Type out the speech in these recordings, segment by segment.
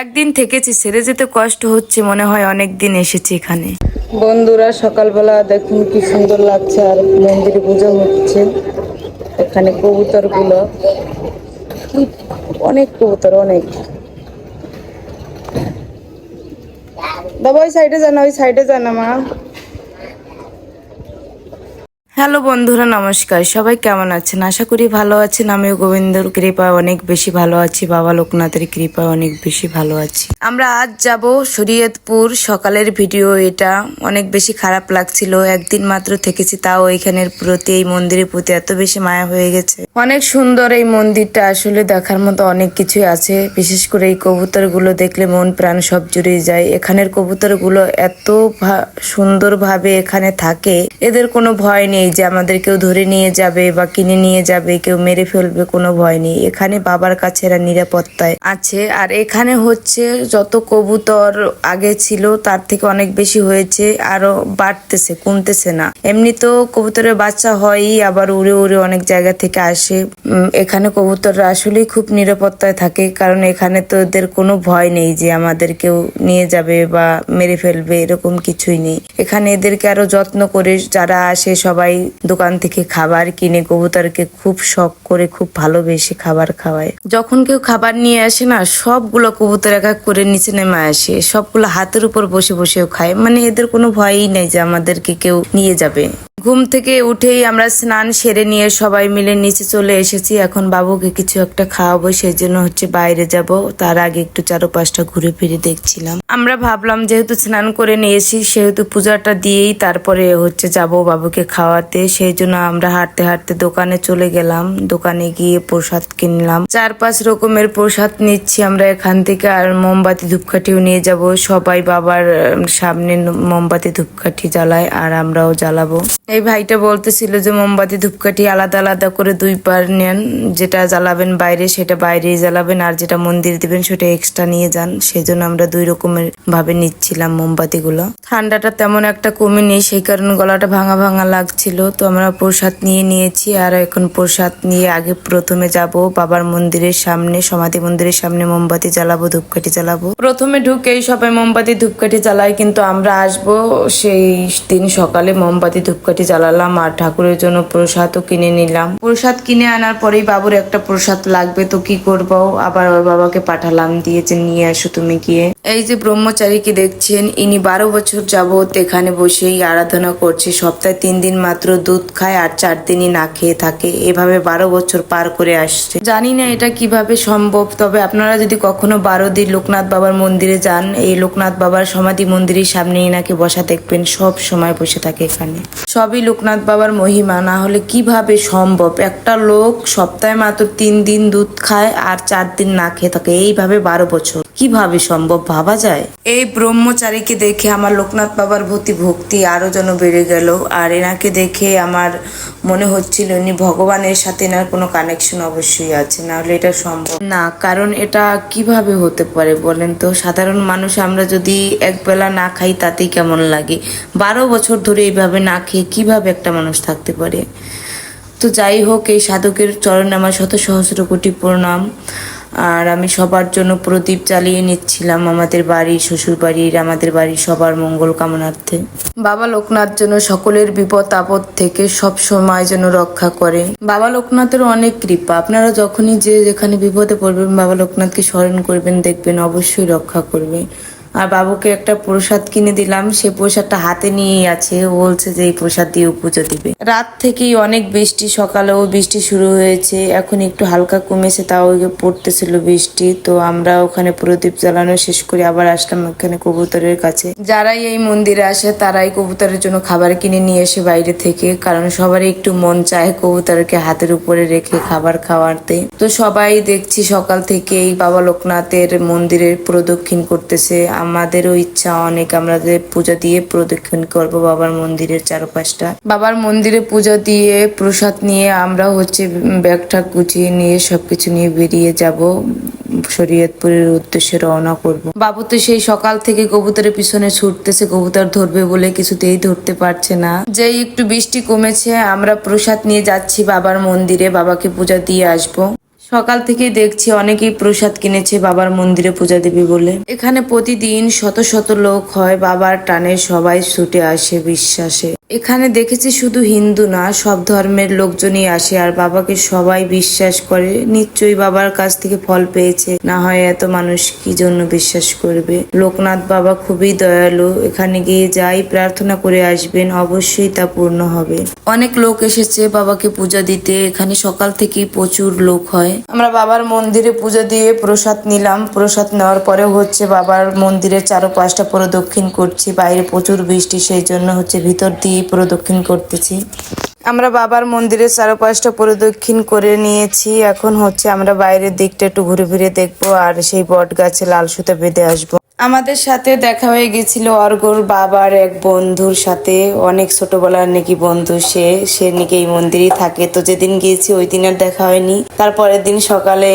একদিন থেকেছি ছেড়ে যেতে কষ্ট হচ্ছে, মনে হয় অনেক দিন এসেছি এখানে। বন্ধুরা, সকালবেলা দেখুন কি সুন্দর লাগছে, আর মন্দিরে পুজো হচ্ছে। এখানে কবুতরগুলো অনেক কবুতর, অনেক। বাবা, ওই সাইডে জানা ওই সাইডে জানা মা। হ্যালো বন্ধুরা, নমস্কার। সবাই কেমন আছেন? আশা করি ভালো আছেন। আমিও গোবিন্দর কৃপায় অনেক বেশি ভালো আছি। বাবা লোকনাথের কৃপায় অনেক বেশি ভালো আছি। আমরা আজ যাব শরীয়তপুর। সকালের ভিডিও এটা। অনেক বেশি খারাপ লাগছিল। একদিন মাত্র থেকেছি, তাও এখানের প্রতি, এই মন্দিরের প্রতি এত বেশি মায়া হয়ে গেছে। অনেক সুন্দর এই মন্দিরটা। আসলে দেখার মতো অনেক কিছুই আছে। বিশেষ করে এই কবুতরগুলো দেখলে মন প্রাণ সব জুড়ে যায়। এখানের কবুতরগুলো এত সুন্দরভাবে এখানে থাকে। এদের কোনো ভয় নেই। যে আমাদের কেউ ধরে নিয়ে যাবে বা কিনে নিয়ে যাবে, কেউ মেরে ফেলবে, কোনো ভয় নেই। এখানে বাবার কাছে এরা নিরাপত্তায় আছে। আর এখানে হচ্ছে যত কবুতর আগে ছিল তার থেকে অনেক বেশি হয়েছে, আরও বাড়তেছে, কমতেছে না। এমনি তো কবুতরের বাচ্চা হয়ই, আবার উড়ে উড়ে অনেক জায়গা থেকে আসে। এখানে কবুতররা আসলেই খুব নিরাপত্তায় থাকে, কারণ এখানে তো এদের কোনো ভয় নেই যে আমাদের কেউ নিয়ে যাবে বা মেরে ফেলবে, এরকম কিছুই নেই। এখানে এদেরকে আরও যত্ন করে যারা আসে সবাই দোকান থেকে খাবার কিনে কবুতরকে খুব শখ করে, খুব ভালোবেসে খাবার খাওয়ায়। যখন কেউ খাবার নিয়ে আসে না, সবগুলো কবুতর এক এক করে নিচে নেমে আসে। সবগুলো হাতের উপর বসে বসেও খায়। মানে এদের কোনো ভয়ই নেই যে আমাদেরকে কেউ নিয়ে যাবে। ঘুম থেকে উঠেই আমরা স্নান সেরে নিয়ে সবাই মিলে নিচে চলে এসেছি। এখন বাবুকে কিছু একটা খাওয়াবো সেই জন্য হচ্ছে বাইরে যাব। তার আগে একটু চারপাশটা ঘুরে ফিরে দেখছিলাম। আমরা ভাবলাম যেহেতু স্নান করে নিয়েছি, সেহেতু পূজাটা দিয়েই তারপরে হচ্ছে যাব বাবুকে খাওয়াতে। সেই জন্য আমরা হাঁটতে হাঁটতে দোকানে চলে গেলাম। দোকানে গিয়ে প্রসাদ কিনলাম। চার পাঁচ রকমের প্রসাদ নিচ্ছি আমরা এখান থেকে। আর মোমবাতি, ধূপকাঠিও নিয়ে যাব। সবাই বাবার সামনে মোমবাতি, ধূপকাঠি জ্বালায় আর আমরাও জ্বালাবো। এই ভাইটা বলতেছিল যে মোমবাতি, ধূপকাঠি আলাদা আলাদা করে দুই পার নেন। যেটা জ্বালাবেন বাইরে, সেটা বাইরেই জ্বালাবেন। আর যেটা মন্দির দিবেন, সেটা এক্সট্রা নিয়ে যান। সেই জন্য আমরা দুই রকমের ভাবে নিচ্ছিলাম মোমবাতি গুলো ঠান্ডাটা তেমন একটা কমেনি, সেই কারণে গলাটা ভাঙা ভাঙা লাগছিল। তো আমরা প্রসাদ নিয়ে নিয়েছি, আর এখন প্রসাদ নিয়ে আগে প্রথমে যাব বাবার মন্দিরের সামনে, সমাধি মন্দিরের সামনে মোমবাতি জ্বালাবো, ধূপকাঠি জ্বালাবো। প্রথমে ঢুকেই সবাই মোমবাতি, ধূপকাঠি জ্বালায় কিন্তু আমরা আসব সেই দিন সকালে মোমবাতি, ধূপকাঠি জ্বালালাম আর ঠাকুরের জন্য প্রসাদও কিনে নিলাম। প্রসাদ কিনে আনার পরেই বাবুর একটা প্রসাদ লাগবে, তো কি করব? আবার ওর বাবাকে পাঠালাম দিয়ে যে নিয়ে আসো তুমি গিয়ে। এই যে ব্রহ্মচারীকে দেখছেন, ইনি বারো বছর যাবত এখানে বসেই আরাধনা করছে, সপ্তাহে তিন দিন মাত্র দুধ খায় আর চার দিনই না খেয়ে থাকে। এভাবে বারো বছর পার করে আসছে। জানি না এটা কীভাবে সম্ভব, তবে আপনারা যদি কখনো বারো দিন লোকনাথ বাবার মন্দিরে যান, এই লোকনাথ বাবার সমাধি মন্দিরের সামনে ইনাকে বসা দেখবেন, সব সময় বসে থাকে এখানে। সবই লোকনাথ বাবার মহিমা, না হলে কীভাবে সম্ভব? একটা লোক সপ্তাহে মাত্র তিন দিন দুধ খায় আর চার দিন না খেয়ে থাকে, এইভাবে বারো বছর। কীভাবে সম্ভব ভাবা যায়? এই ব্রহ্মচারীকে দেখে আমার লোকনাথ বাবার প্রতি ভক্তি আরও যেন বেড়ে গেল আর এনাকে দেখে আমার মনে হচ্ছিল উনি ভগবানের সাথে এনার কোনো কানেকশন অবশ্যই আছে না হলে এটা সম্ভব না কারণ এটা কীভাবে হতে পারে বলেন তো? সাধারণ মানুষ আমরা যদি একবেলা না খাই তাতেই কেমন লাগে? বারো বছর ধরে এইভাবে না খেয়ে কীভাবে একটা মানুষ থাকতে পারে? তো যাই হোক এই সাধকের চরণে আমার শত সহস্র কোটি প্রণাম। আর আমি সবার জন্য প্রদীপ জ্বালিয়ে নিচ্ছিলাম আমাদের বাড়ি, শ্বশুর বাড়ির, আমাদের বাড়ির সবার মঙ্গল কামনার্থে। বাবা লোকনাথ যেন সকলের বিপদ আপদ থেকে সব সময় যেন রক্ষা করে। বাবা লোকনাথের অনেক কৃপা। আপনারা যখনই যে যেখানে বিপদে পড়বেন, বাবা লোকনাথকে স্মরণ করবেন, দেখবেন অবশ্যই রক্ষা করবে। আর বাবুকে একটা প্রসাদ কিনে দিলাম। সে প্রসাদটা হাতে নিয়েই আছে। ও বলছে যে, এই প্রসাদ দিয়ে পুজো দিবে। রাত থেকেই অনেক বৃষ্টি, সকালেও বৃষ্টি শুরু হয়েছে। এখন একটু হালকা কমেছে, তাও পড়তেছিল বৃষ্টি। তো আমরা ওখানে প্রদীপ জ্বালানো শেষ করে আবার আসলাম ওখানে কবুতরের কাছে। যারাই এই মন্দিরে আসে, তারাই কবুতরের জন্য খাবার কিনে নিয়ে আসে বাইরে থেকে, কারণ সবারই একটু মন চায় কবুতরকে হাতের উপরে রেখে খাবার খাওয়াতে। তো সবাই দেখছি সকাল থেকেই বাবা লোকনাথের মন্দিরে প্রদক্ষিণ করতেছে। আমাদেরও ইচ্ছা অনেক আমরা যে পূজা দিয়ে প্রদক্ষিণ করব বাবার মন্দিরের চারপাশটা। বাবার মন্দিরে পূজা দিয়ে প্রসাদ নিয়ে আমরা হচ্ছে ব্যাগ ঠাক গুছিয়ে নিয়ে সবকিছু নিয়ে বেরিয়ে যাব। শরীয়তপুরের উদ্দেশ্যে রওনা করব। বাবু তো সেই সকাল থেকে কবুতরের পিছনে ছুটতেছে, কবুতর ধরবে বলে কিছুতেই ধরতে পারছে না। যেই একটু বৃষ্টি কমেছে, আমরা প্রসাদ নিয়ে যাচ্ছি বাবার মন্দিরে, বাবাকে পূজা দিয়ে আসব। সকাল থেকে দেখছি অনেকেই প্রসাদ কিনেছে বাবার মন্দিরে পূজা দেবে বলে। এখানে প্রতিদিন শত শত লোক হয়, বাবার টানে সবাই ছুটে আসে বিশ্বাসে। এখানে দেখেছি শুধু হিন্দু না, সব ধর্মের লোকজনই আসে, আর বাবাকে সবাই বিশ্বাস করে। নিশ্চয়ই বাবার কাছ থেকে ফল পেয়েছে। না হয় এত মানুষ কি জন্য বিশ্বাস করবে? লোকনাথ বাবা খুবই দয়ালু। এখানে গিয়ে যাই, প্রার্থনা করে আসবেন, অবশ্যই তা পূর্ণ হবে। অনেক লোক এসেছে বাবাকে পূজা দিতে। এখানে সকাল থেকেই প্রচুর লোক হয়। আমরা বাবার মন্দিরে পূজা দিয়ে প্রসাদ নিলাম। প্রসাদ নেওয়ার পরে হচ্ছে বাবার মন্দিরের চারপাশটা প্রদক্ষিণ করছি। বাইরে প্রচুর বৃষ্টি, সেই জন্য হচ্ছে ভিতর দিয়ে প্রদক্ষিণ করতেছি। আমরা বাবার মন্দিরের চারপাশটা প্রদক্ষিণ করে নিয়েছি। এখন হচ্ছে আমরা বাইরের দিকটা একটু ঘুরে ফিরে দেখব আর সেই বট গাছে লাল সুতা বেঁধে আসব। আমাদের সাথে দেখা হয়ে গেছিল অর্গর বাবার এক বন্ধুর সাথে। অনেক ছোটবেলার নাকি বন্ধু সে সে নাকি এই মন্দিরেই থাকে। তো যেদিন গিয়েছি ওই দিন আর দেখা হয়নি। তারপরের দিন সকালে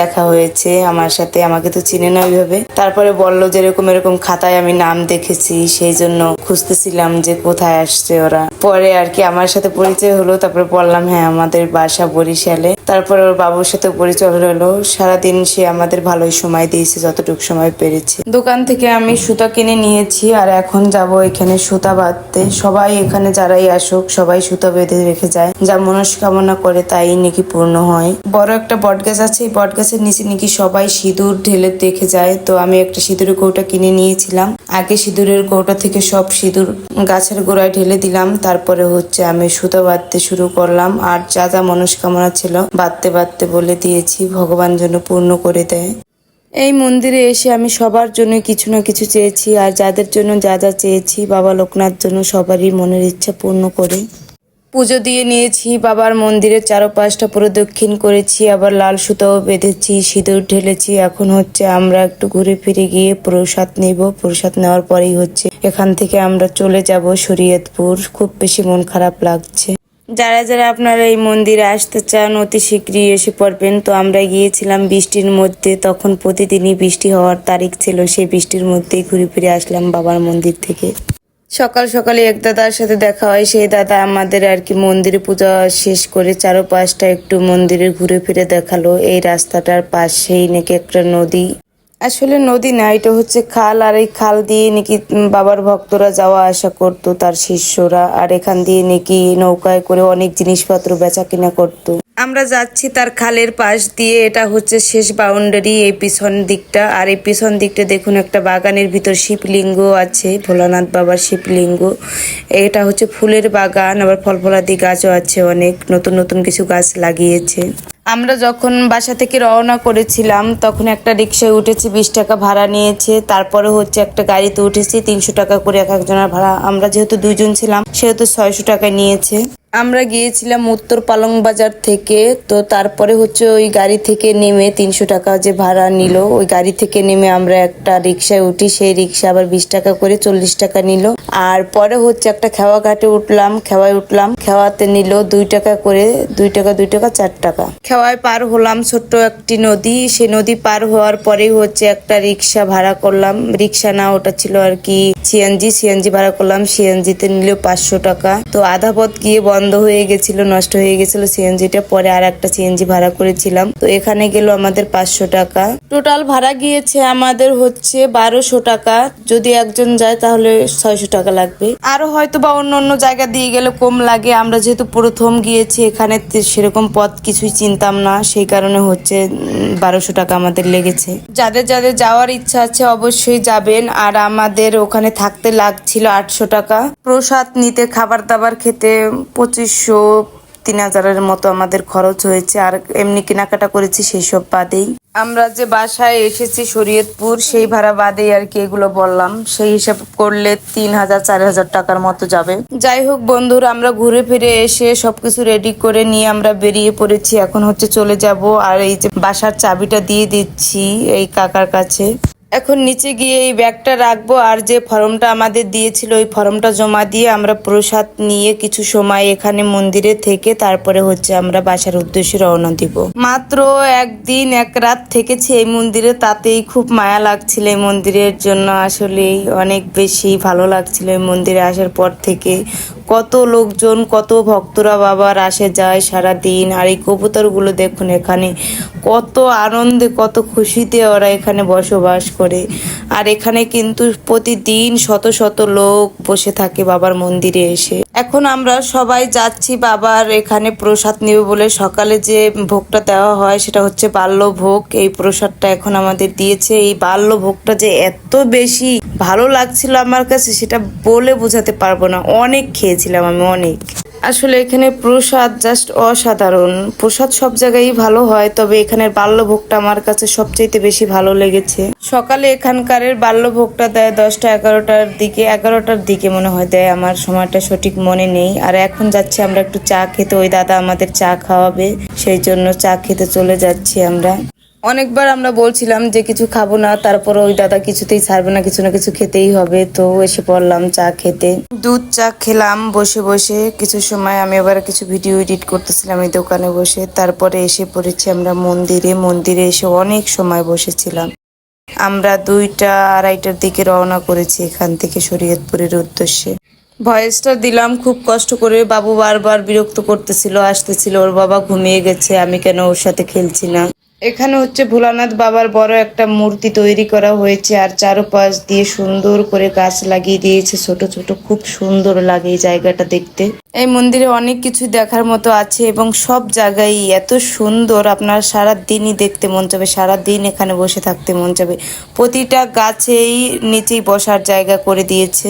দেখা হয়েছে আমার সাথে। আমাকে তো চিনে না ওইভাবে। তারপরে বলল যে এরকম খাতায় আমি নাম দেখেছি, সেই জন্য খুঁজতেছিলাম যে কোথায় আসছে ওরা। পরে আর কি আমার সাথে পরিচয় হলো, তারপরে বললাম হ্যাঁ আমাদের বাসা বরিশালে। তারপরে ওর বাবুর সাথে পরিচয় হলো। সারাদিন সে আমাদের ভালোই সময় দিয়েছে, যতটুকু সময় পেরেছে। দোকান থেকে আমি সুতা কিনে নিয়েছি আর এখন যাব এখানে সুতা বাঁধতে। সবাই এখানে যারাই আসুক, সবাই সুতা বেঁধে রেখে যায়। যা মনস্কামনা করে তাই নাকি পূর্ণ হয়। বড় একটা বটগাছ আছে, এই বটগাছের নিচে নাকি সবাই সিঁদুর ঢেলে দেখে যায়। তো আমি একটা সিঁদুরের কৌটা কিনে নিয়েছিলাম। আগে সিঁদুরের কৌটা থেকে সব সিঁদুর গাছের গোড়ায় ঢেলে দিলাম। তারপরে হচ্ছে আমি সুতা বাঁধতে শুরু করলাম। আর যা যা মনস্কামনা ছিল, বাঁধতে বাঁধতে বলে দিয়েছি, ভগবান যেন পূর্ণ করে দেয়। এই মন্দিরে এসে আমি সবার জন্য কিছু না কিছু চেয়েছি, আর যাদের জন্য যা যা চেয়েছি, বাবা লোকনাথ জন্য সবারই মনের ইচ্ছা পূর্ণ করে। পুজো দিয়ে নিয়েছি, বাবার মন্দিরের চারপাশটা প্রদক্ষিণ করেছি, আবার লাল সুতাও বেঁধেছি, সিঁদুর ঢেলেছি। এখন হচ্ছে আমরা একটু ঘুরে ফিরে গিয়ে প্রসাদ নিব। প্রসাদ নেওয়ার পরেই হচ্ছে এখান থেকে আমরা চলে যাব শরীয়তপুর। খুব বেশি মন খারাপ লাগছে। যারা যারা আপনারা এই মন্দিরে আসতে চান, অতি শীঘ্রই এসে পড়বেন। তো আমরা গিয়েছিলাম বৃষ্টির মধ্যে, তখন প্রতিদিনই বৃষ্টি হওয়ার তারিখ ছিল, সেই বৃষ্টির মধ্যেই ঘুরে ফিরে আসলাম বাবার মন্দির থেকে। সকাল সকালে এক দাদার সাথে দেখা হয়, সেই দাদা আমাদের আর কি মন্দিরে পূজা শেষ করে চারপাশটা একটু মন্দিরে ঘুরে ফিরে দেখাল। এই রাস্তাটার পাশেই নাকি একটা নদী। আসলে নদী না, এটা হচ্ছে খাল, আর এই খাল দিয়ে নাকি বাবার ভক্তরা যাওয়া আসা করতো, তার শিষ্যরা, আর এখান দিয়ে নাকি নৌকায় করে অনেক জিনিসপত্র বেচা কিনা করতো। আমরা যাচ্ছি তার খালের পাশ দিয়ে, এটা হচ্ছে শেষ বাউন্ডারি এই পিছন দিকটা। আর এই পিছন দিকটা দেখুন, একটা বাগানের ভিতর শিবলিঙ্গ আছে, ভোলানাথ বাবার শিবলিঙ্গ। এটা হচ্ছে ফুলের বাগান, আবার ফল ফলাদি গাছও আছে অনেক, নতুন নতুন কিছু গাছ লাগিয়েছে। আমরা যখন বাসা থেকে রওনা করেছিলাম, তখন একটা রিক্সায় উঠেছি, বিশ টাকা ভাড়া নিয়েছে। তারপরে হচ্ছে একটা গাড়িতে উঠেছি, তিনশো টাকা করে এক একজনের ভাড়া। আমরা যেহেতু দুজন ছিলাম, সেহেতু ছয়শো টাকা নিয়েছে। আমরা গিয়েছিলাম উত্তর পালং বাজার থেকে, তো তারপরে হচ্ছে ওই গাড়ি থেকে নেমে তিনশো টাকা যে ভাড়া নিল, ওই গাড়ি থেকে নেমে আমরা একটা রিক্সায় উঠি, সেই রিক্সা আবার বিশ টাকা করে চল্লিশ টাকা নিল। আর পরে হচ্ছে একটা খেওয়া ঘাটে উঠলাম, খেওয়ায় উঠলাম, খেওয়াতে নিল দুই টাকা করে, দুই টাকা দুই টাকা, চার টাকা। খেওয়ায় পার হলাম ছোট্ট একটি নদী সেই নদী পার হওয়ার পরেই হচ্ছে একটা রিক্সা ভাড়া করলাম। রিক্সা না, ওটা ছিল আর কি সিএনজি সিএনজি ভাড়া করলাম। সিএনজিতে নিল পাঁচশো টাকা। তো আধা পথ গিয়ে বন্ধ হয়ে গেছিল, নষ্ট হয়ে গেছিল সিএনজিটা। পরে আর একটা সিএনজি ভাড়া করেছিলাম। তো এখানে গেল আমাদের পাঁচশো টাকা। টোটাল ভাড়া গিয়েছে আমাদের হচ্ছে বারোশো টাকা। যদি একজন যায় তাহলে ছয়শো টাকা লাগবে। আরও হয়তো বা অন্য অন্য জায়গা দিয়ে গেলে কম লাগে। আমরা যেহেতু প্রথম গিয়েছি, এখানে সেরকম পথ কিছুই চিনতাম না। সেই কারণে হচ্ছে বারোশো টাকা আমাদের লেগেছে। যাদের যাদের যাওয়ার ইচ্ছা আছে অবশ্যই যাবেন। আর আমাদের ওখানে থাকতে লাগছিল আটশো টাকা। প্রসাদ নিতে, খাবার দাবার খেতে পঁচিশশো তিন হাজারের মতো আমাদের খরচ হয়েছে, আর এমনি কেনাকাটা করেছি সেই সব বাদেই। আমরা যে বাসায় এসেছি শরীয়তপুর, সেই ভাড়া বাদেই আর কি এগুলো বললাম। সেই হিসাব করলে তিন হাজার, চার হাজার টাকার মতো যাবে। যাই হোক বন্ধুরা, আমরা ঘুরে ফিরে এসে সবকিছু রেডি করে নিয়ে আমরা বেরিয়ে পড়েছি। এখন হচ্ছে চলে যাব আর এই যে বাসার চাবিটা দিয়ে দিচ্ছি এই কাকার কাছে। এখন নিচে গিয়ে এই ব্যাগটা রাখব আর যে ফর্মটা আমাদের দিয়েছিল, ওই ফর্মটা জমা দিয়ে আমরা প্রসাদ নিয়ে কিছু সময় এখানে মন্দিরে থেকে তারপরে হচ্ছে আমরা বাসার উদ্দেশ্যে রওনা দিব। মাত্র একদিন, এক রাত থেকেছি এই মন্দিরে, তাতেই খুব মায়া লাগছিল এই মন্দিরের জন্য। আসলেই অনেক বেশি ভালো লাগছিল এই মন্দিরে আসার পর থেকে। কত লোকজন, কত ভক্তরা বাবার আসে যায় সারা দিন আর এই কবুতরগুলো দেখুন এখানে, কত আনন্দে, কত খুশিতে ওরা এখানে বসবাস করে। আর এখানে কিন্তু প্রতিদিন শত শত লোক বসে থাকে বাবার মন্দিরে এসে। এখন আমরা সবাই যাচ্ছি বাবার এখানে প্রসাদ নেবে বলে। সকালে যে ভোগটা দেওয়া হয় সেটা হচ্ছে বাল্য ভোগ এই প্রসাদটা এখন আমাদের দিয়েছে। এই বাল্য ভোগটা যে এত বেশি ভালো লাগছিল আমার কাছে, সেটা বলে বোঝাতে পারব না। অনেক খেয়েছিলাম আমি অনেক। আসলে এখানে প্রসাদ জাস্ট অসাধারণ। প্রসাদ সব জায়গায় ভালো হয়, তবে এখানের বাল্যভোগটা আমার কাছে সবচেয়ে বেশি ভালো লেগেছে। সকালে এখানকার বাল্যভোগটা দেয় দশটা এগারোটার দিকে এগারোটার দিকে মনে হয় দেয়। আমার সময়টা সঠিক মনে নেই। আর এখন যাচ্ছি আমরা একটু চা খেতে। ওই দাদা আমাদের চা খাওয়াবে, সেই জন্য চা খেতে চলে যাচ্ছি আমরা। অনেকবার আমরা বলছিলাম যে কিছু খাব না, তারপর ওই দাদা কিছুতেই ছাড়বে না, কিছু না কিছু খেতেই হবে। তো এসে পড়লাম চা খেতে। দুধ চা খেলাম, বসে বসে কিছু সময় আমি এবার কিছু ভিডিও এডিট করতেছিলাম এই দোকানে বসে। তারপরে এসে পড়েছি আমরা মন্দিরে। মন্দিরে এসে অনেক সময় বসেছিলাম। আমরা দুইটা আড়াইটার দিকে রওনা করেছি এখান থেকে শরীয়তপুরের উদ্দেশ্যে। ভয়েসটা দিলাম খুব কষ্ট করে। বাবু বারবার বিরক্ত করতেছিল, আসতেছিল, ওর বাবা ঘুমিয়ে গেছে, আমি কেন ওর সাথে খেলছি না? এখানে হচ্ছে ভোলানাথ বাবার বড় একটা মূর্তি তৈরি করা হয়েছে আর চারপাশ দিয়ে সুন্দর করে গাছ লাগিয়ে দিয়েছে, ছোট ছোট, খুব সুন্দর লাগে এই জায়গাটা দেখতে। এই মন্দিরে অনেক কিছু দেখার মতো আছে এবং সব জায়গায় এত সুন্দর, আপনার সারা দিনই দেখতে মন যাবে সারা দিন এখানে বসে থাকতে মন যাবে প্রতিটা গাছেই নিচেই বসার জায়গা করে দিয়েছে।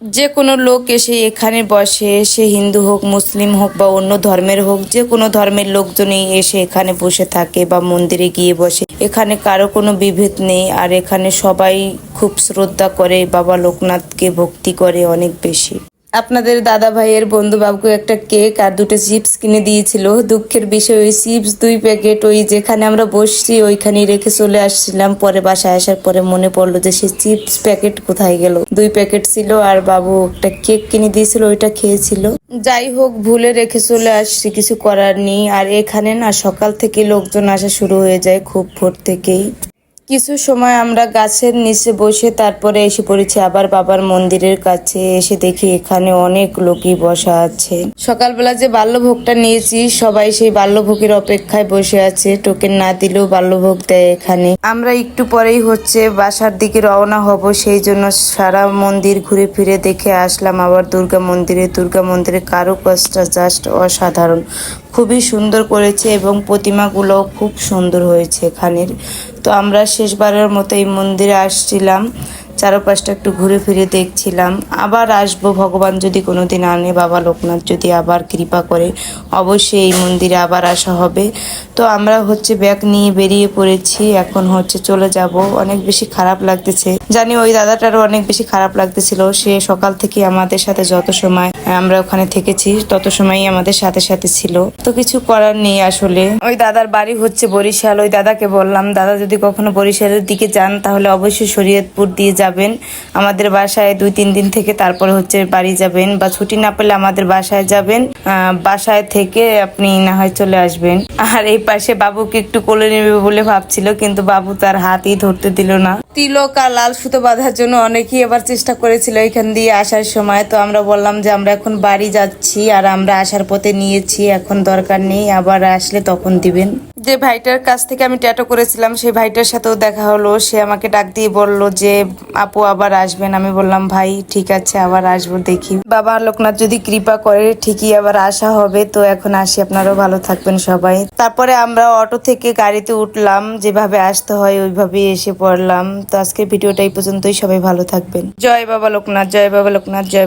যে কোনো লোক এসে এখানে বসে, সে হিন্দু হোক, মুসলিম হোক বা অন্য ধর্মের হোক, যে কোনো ধর্মের লোকজনই এসে এখানে বসে থাকে বা মন্দিরে গিয়ে বসে। এখানে কারও কোনো বিভেদ নেই, আর এখানে সবাই খুব শ্রদ্ধা করে বাবা লোকনাথকে ভক্তি করে অনেক বেশি। আপনাদের দাদা ভাইয়ের বন্ধু বাবুকে একটা কেক আর দুটো চিপস কিনে দিয়েছিল। দুঃখের বিষয়, ওই চিপস দুই প্যাকেট, ওই যেখানে আমরা বসছি, ওইখানেই রেখে চলে আসছিলাম। পরে বাসায় আসার পরে মনে পড়ল যে সেই চিপস প্যাকেট কোথায় গেল। দুই প্যাকেট ছিল আর বাবু একটা কেক কিনে দিয়েছিল, ওইটা খেয়েছিল। যাই হোক, ভুলে রেখে চলে আসছি, কিছু করার নেই। আর এখানে না সকাল থেকে লোকজন আসা শুরু হয়ে যায় খুব ভোর থেকেই। কিছু সময় আমরা গাছের নিচে বসে তারপরে এসে পড়েছি। আবার বাবার মন্দিরের কাছে এসে দেখি এখানে অনেক লোকই বসা আছে। সকালবেলা যে বাল্যভোগটা নিয়েছি, সবাই সেই বাল্যভোগের অপেক্ষায় বসে আছে। টোকেন না দিলেও বাল্যভোগ দেয় এখানে। আমরা একটু পরেই হচ্ছে বাসার দিকে রওনা হব। সেই জন্য সারা মন্দির ঘুরে ফিরে দেখে আসলাম। আবার দুর্গা মন্দিরে দুর্গা মন্দিরে কারুকাজটা জাস্ট অসাধারণ। খুবই সুন্দর করেছে এবং প্রতিমাগুলো খুব সুন্দর হয়েছে এখানের। তো আমরা শেষবারের মতো এই মন্দিরে আসছিলাম। চারপাশটা একটু ঘুরে ফিরে দেখছিলাম। আবার আসব, ভগবান যদি কোনোদিন আনে, বাবা লোকনাথ যদি আবার কৃপা করে, অবশ্যই এই মন্দিরে আবার আসা হবে। তো আমরা হচ্ছে ব্যাগ নিয়ে বেরিয়ে পড়েছি, এখন হচ্ছে চলে যাব। অনেক বেশি খারাপ লাগতেছে। জানি ওই দাদাটারও অনেক বেশি খারাপ লাগতেছিল। সে সকাল থেকে আমাদের সাথে যত সময় আমরা ওখানে থেকেছি, তত সময়ই আমাদের সাথে সাথে ছিল। তো কিছু করার নেই আসলে। ওই দাদার বাড়ি হচ্ছে বরিশাল। ওই দাদাকে বললাম, দাদা, যদি কখনো বরিশালের দিকে যান, তাহলে অবশ্যই শরীয়তপুর দিয়ে যাবেন আমাদের বাসায় দুই, তিন দিন থেকে তারপরে হচ্ছে বাড়ি যাবেন বা ছুটি না পেলে আমাদের বাসায় যাবেন বাসায় থেকে আপনি না হয় চলে আসবেন। আর এই পাশে বাবুকে একটু কোলে নেবে বলে ভাবছিল, কিন্তু বাবু তার হাতই ধরতে দিল না। তিলক আর লাল সুতো বাঁধার জন্য অনেকেই এবার চেষ্টা করেছিল এখান দিয়ে আসার সময়, তো আমরা বললাম যে আমরা এখন বাড়ি যাচ্ছি আর আমরা আসার পথে নিয়েছি, এখন দরকার নেই, আবার আসলে তখন দিবেন। যে ভাইটার কাছ থেকে আমি ট্যাটো করেছিলাম, সেই ভাইটার সাথেও দেখা হলো। সে আমাকে ডাক দিয়ে বলল যে, আপু, আবার আসবেন। আমি বললাম, ভাই, ঠিক আছে, আবার আসব, দেখি। বাবা, লোকনাথ যদি কৃপা করে, ঠিকই আবার আসা হবে। তো এখন আসি, আপনারাও ভালো থাকবেন সবাই। তারপরে আমরা অটো থেকে গাড়িতে উঠলাম, যেভাবে আসতে হয় ওইভাবেই এসে পড়লাম। তো আজকের ভিডিওটা এই পর্যন্তই, সবাই ভালো থাকবেন। জয় বাবা লোকনাথ, জয় বাবা লোকনাথ, জয়